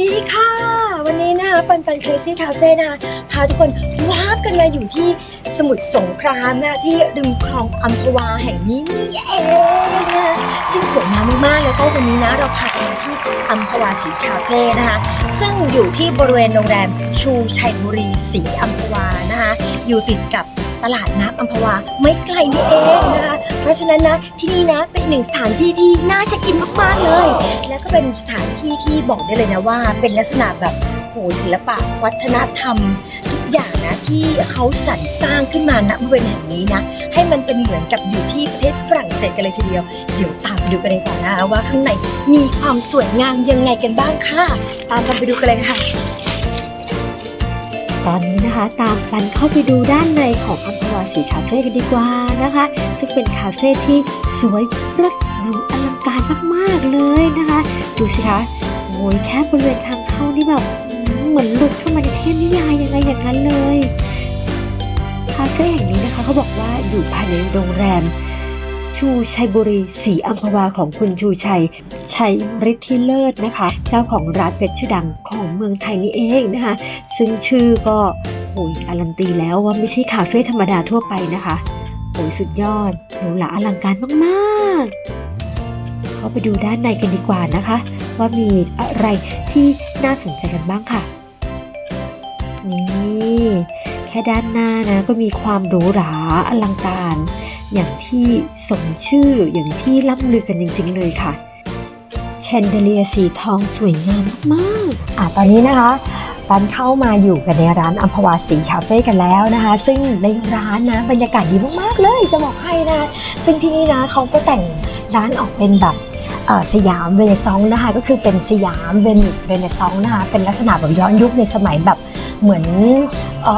ดีค่ะ วันนี้นะคะปันปันเคซี่คาเฟ่นะคะพาทุกคนว้าบกันมาอยู่ที่สมุทรสงครามนะที่ริมคลองอัมพวาแห่งนี้นี่เองนะคะซึ่งสวยงามมากๆแล้วก็วันนี้นะเราพาไปที่อัมพวาสีคาเฟ่นะคะซึ่งอยู่ที่บริเวณโรงแรมชูชัยบุรีสีอัมพวานะคะอยู่ติดกับ ตลาดน้ำอัมพวาไม่ไกลนี่เองนะคะ เพราะฉะนั้นนะที่นี่นะเป็นหนึ่งสถานที่ที่น่าเช็คอินมากๆเลย และก็เป็นสถานที่ที่บอกได้เลยนะว่า เป็นลักษณะแบบโหศิลปะวัฒนธรรม ทุกอย่างนะที่เขาสรรสร้างขึ้นมาณบริเวณแห่งนี้นะให้มันเป็นเหมือนกับอยู่ที่ประเทศฝรั่งเศสกันเลยทีเดียว เดี๋ยวตามไปดูกันเลยก่อนนะว่าข้างในมีความสวยงามยังไงกันบ้างค่ะ ตามกันไปดูกันเลยค่ะ ตอนนี้นะคะ ตามกันเข้าไปดูด้านในของอัมพวาสีคาเฟ่กันดีกว่านะคะ ซึ่งเป็นคาเฟ่ที่สวยรดหรูอลังการมากๆเลยนะคะ ดูสิคะโอ้ยแค่บริเวณทางเข้านี่แบบเหมือนหลุดเข้ามาในเทพนิยายยังไงอย่างนั้นเลย คาเฟ่แห่งนี้นะคะเขาบอกว่าอยู่ภายในโรงแรม ชูชัยบุรีสีอัมพวาของคุณชูชัย ชัยฤทธิเลิศนะคะ เจ้าของร้านเป็ดชื่อดังของเมืองไทยนี่เองนะคะ ซึ่งชื่อก็โอ้ยการันตีแล้วว่าไม่ใช่คาเฟ่ธรรมดาทั่วไปนะคะโอ้ยสุดยอดหรูหราอลังการมากๆ เข้าไปดูด้านในกันดีกว่านะคะ ว่ามีอะไรที่น่าสนใจกันบ้างค่ะ นี่ แค่ด้านหน้านะก็มีความหรูหราอลังการ อย่างที่สมชื่ออย่างที่ล่ำลือกันจริงๆเลยค่ะแชนเดเลียสีทองสวยงามมากๆอะตอนนี้นะคะปันเข้ามาอยู่กันในร้านอัมพวาสีคาเฟ่กันแล้วนะคะ ซึ่งในร้านนะบรรยากาศดีมากๆเลยจะบอกให้นะซึ่งที่นี่นะเขาก็แต่งร้านออกเป็นแบบสยามเวเนซองนะคะก็คือเป็นสยามเวนิสเวเนซองนะคะเป็นลักษณะแบบย้อนยุคในสมัยแบบเหมือนอ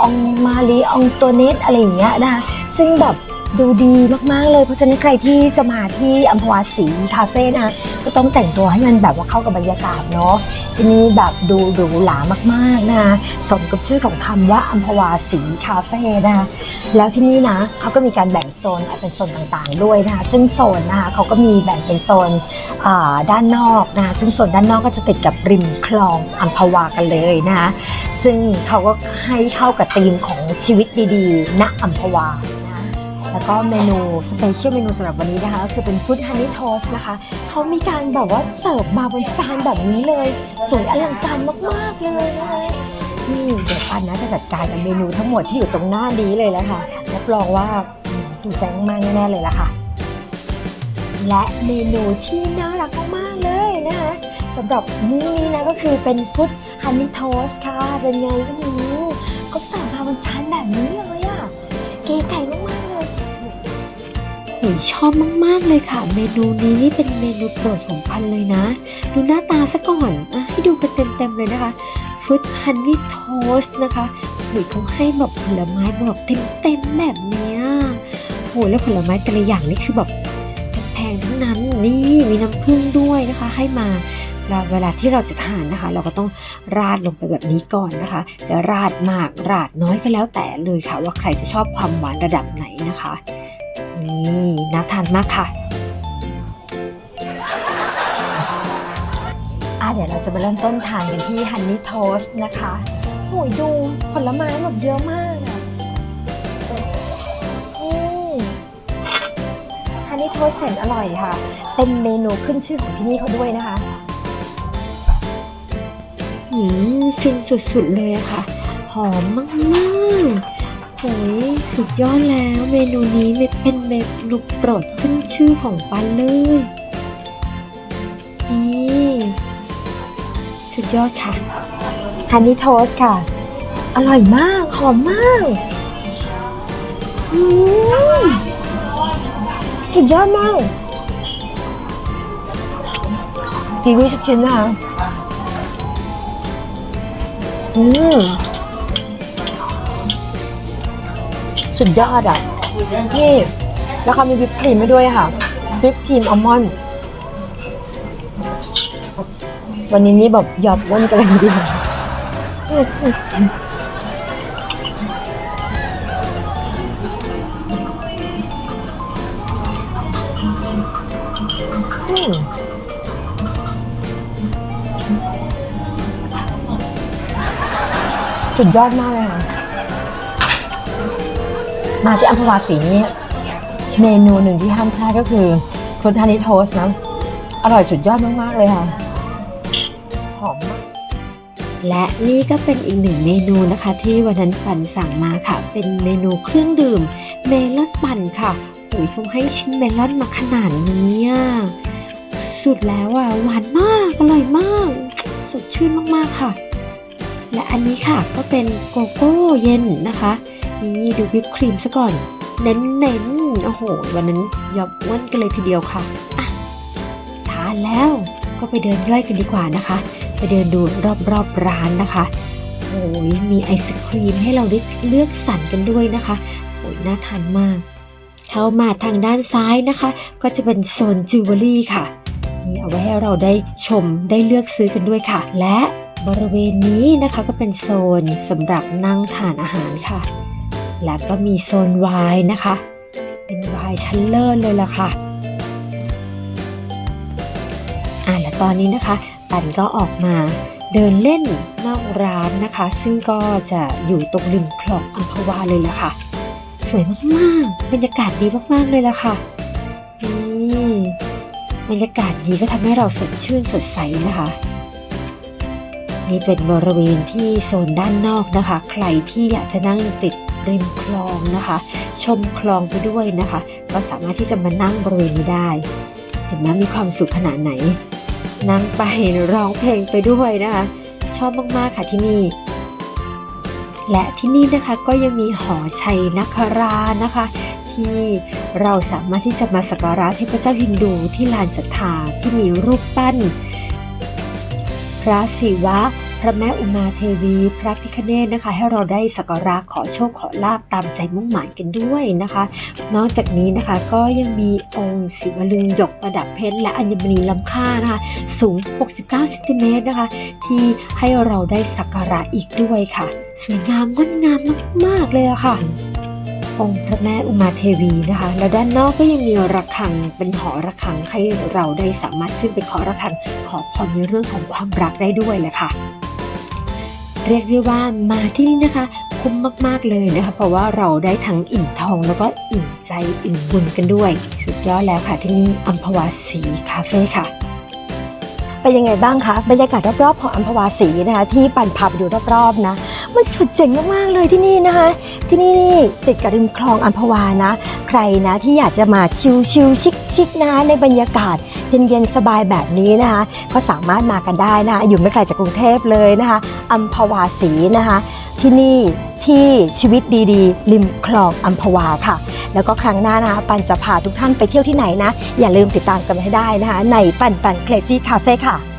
อองมาลีองตัวเนตอะไรอย่างเงี้ยนะคะซึ่งแบบ ดูดีมากๆเลยเพราะฉะนั้นใครที่จะมาที่อัมพวาสีคาเฟ่นะก็ต้องแต่งตัวให้มันแบบว่าเข้ากับบรรยากาศเนาะที่นี่แบบดูหรูหรามากๆนะคะสมกับชื่อของคำว่าอัมพวาสีคาเฟ่นะแล้วที่นี่นะเขาก็มีการแบ่งโซนเป็นโซนต่างๆ ด้วยนะซึ่งโซนนะคะเขาก็มีแบ่งเป็นโซนด้านนอกนะซึ่งโซนด้านนอกก็จะติดกับริมคลองอัมพวากันเลยนะซึ่งเขาก็ให้เข้ากับธีมของชีวิตดีๆณอัมพวา แล้วก็เมนูสเปเชียลเมนูสำหรับวันนี้นะคะก็คือเป็นฟุตฮันนี่โทสนะคะเขามีการแบบว่าเสิร์ฟมาบนจานแบบนี้เลย สวยอลังการมากๆเลยนะคะนี่เดี๋ยวปันนะจะจัดการกับเมนูทั้งหมดที่อยู่ตรงหน้านี้เลยแล้วค่ะรับรองว่าอืมถูกใจมากๆแน่ๆเลยละค่ะ และเมนูที่น่ารักมากๆเลยนะคะสำหรับมื้อนี้นะก็คือเป็นฟุตฮันนี่โทสค่ะเป็นไงก็ไม่รู้เขาเสิร์ฟมาบนจานแบบนี้เลยอะเก๋ไก่ ชอบมากๆเลยค่ะ เมนูนี้นี่เป็นเมนูโปรดของพันเลยนะ ดูหน้าตาซะก่อนอะให้ดูกันเต็มๆเลยนะคะฟุตฮันนี่โทสนะคะโอ้ยเขาให้แบบผลไม้แบบเต็มๆแบบเนี้ยโอ้ยแล้วผลไม้แต่ละอย่างนี่คือแบบแพงทั้งนั้นนี่มีน้ำผึ้งด้วยนะคะ ให้มาแล้วเวลาที่เราจะทานนะคะ เราก็ต้องราดลงไปแบบนี้ก่อนนะคะจะราดมากราดน้อยก็แล้วแต่เลยค่ะ ว่าใครจะชอบความหวานระดับไหนนะคะ นี่น่าทานมากค่ะอะเดี๋ยวเราจะมาเริ่มต้นทานกันที่ฮันนี่โทสนะคะโอ้ยดูผลไม้แบบเยอะมากอะฮันนี่โทสแสนอร่อยค่ะ เป็นเมนูขึ้นชื่อของที่นี่เขาด้วยนะคะหืมฟินสุดๆเลยอะค่ะ หอมมากๆ โอ้ยสุดยอดแล้วเมนูนี้เป็นเมนูโปรดขึ้นชื่อของปันเลยนี่สุดยอดค่ะฮันนี่โทสค่ะ อร่อยมาก หอมมากอืมสุดยอดมากกีวีชิ้นนะคะอืม สุดยอดอะนี่แล้วเขามีวิปครีมให้ด้วยค่ะวิปครีมอัลมอนด์วันนี้นี่แบบหยอดว่นกันเลยดียวอืมสุดยอดมากเลยค่ะ มาที่อัมพวาสีนี้เมนูหนึ่งที่ห้ามพลาดก็คือคนทานิโทสต์นะ อร่อยสุดยอดมาก ๆ เลยค่ะ หอมมาก และนี่ก็เป็นอีกหนึ่งเมนูนะคะ ที่วันนั้นปันสั่งมาค่ะ เป็นเมนูเครื่องดื่ม เมลอนปั่นค่ะอุ๋ยเขาให้ชิ้นเมลอนมาขนาดนี้สุดแล้วอะหวานมากอร่อยมาก สดชื่นมากๆค่ะ และอันนี้ค่ะก็เป็นโกโก้เย็นนะคะ นี่ดูวิปครีมซะก่อน เน้นๆโอ้โห วันนั้นยอมอ้วนกันเลยทีเดียวค่ะอะทานแล้วก็ไปเดินย่อยกันดีกว่านะคะ ไปเดินดูรอบๆร้านนะคะโอ้ยมีไอศครีมให้เราได้เลือกสรรกันด้วยนะคะโอ้ยน่าทานมาก เข้ามาทางด้านซ้ายนะคะ ก็จะเป็นโซนจิวเวลรี่ค่ะนี่เอาไว้ให้เราได้ชมได้เลือกซื้อกันด้วยค่ะ และบริเวณนี้นะคะก็เป็นโซนสำหรับนั่งทานอาหารค่ะ และก็มีโซนไวน์นะคะ เป็นไวน์ชั้นเลิศเลยล่ะค่ะอ่าและตอนนี้นะคะ ปันก็ออกมาเดินเล่นนอกร้านนะคะ ซึ่งก็จะอยู่ตรงริมคลองอัมพวาเลยล่ะค่ะ สวยมากๆ บรรยากาศดีมากๆเลยล่ะค่ะนี่บรรยากาศดีก็ทำให้เราสดชื่นสดใสนะคะ นี่เป็นบริเวณที่โซนด้านนอกนะคะ ใครที่อยากจะนั่งติด ริมคลองนะคะ ชมคลองไปด้วยนะคะ ก็สามารถที่จะมานั่งบริเวณนี้ได้ เห็นไหมมีความสุขขนาดไหน นั่งไปร้องเพลงไปด้วยนะคะ ชอบมากๆค่ะที่นี่ และที่นี่นะคะก็ยังมีหอชัยนครานะคะ ที่เราสามารถที่จะมาสักการะเทพเจ้าฮินดูที่ลานศรัทธาที่มีรูปปั้น พระศิวะ พระแม่อุมาเทวี พระพิคเนตนะคะ ให้เราได้สักการะขอโชคขอลาบตามใจมุ่งหมายกันด้วยนะคะ นอกจากนี้นะคะก็ยังมีองค์ศิวลึงหยกประดับเพชรและอัญมณีล้ำค่านะคะสูง 69เซนติเมตรนะคะ ที่ให้เราได้สักการะอีกด้วยค่ะ สวยงามงดงามมากๆเลยะค่ะองค์พระแม่อุมาเทวีนะคะ แล้วด้านนอกก็ยังมีระฆังเป็นหอระฆังให้เราได้สามารถขึ้นไปขอระฆังขอพรในเรื่องของความรักได้ด้วยแหละค่ะ เรียกได้ว่ามาที่นี่นะคะ คุ้มมากๆเลยนะคะ เพราะว่าเราได้ทั้งอิ่มทองแล้วก็อิ่มใจอิ่มบุญกันด้วย สุดยอดแล้วค่ะที่นี่อัมพวาสีคาเฟ่ค่ะเป็นยังไงบ้างคะบรรยากาศรอบๆของอัมพวาสีนะคะที่ปั่นผับอยู่รอบๆนะ มันสุดเจ๋งมากๆเลยที่นี่นะคะ ที่นี่ติดกับริมคลองอัมพวานะ ใครนะที่อยากจะมาชิลๆชิคๆนะในบรรยากาศเย็นๆสบายแบบนี้นะคะ ก็สามารถมากันได้นะคะอยู่ไม่ไกลจากกรุงเทพเลยนะคะอัมพวาสีนะคะ ที่นี่ที่ชีวิตดีๆ ริมคลองอัมพวาค่ะ แล้วก็ครั้งหน้านะคะ ปันจะพาทุกท่านไปเที่ยวที่ไหนนะ อย่าลืมติดตามกันให้ได้นะคะ ในปันปันเคลซี่คาเฟ่ค่ะ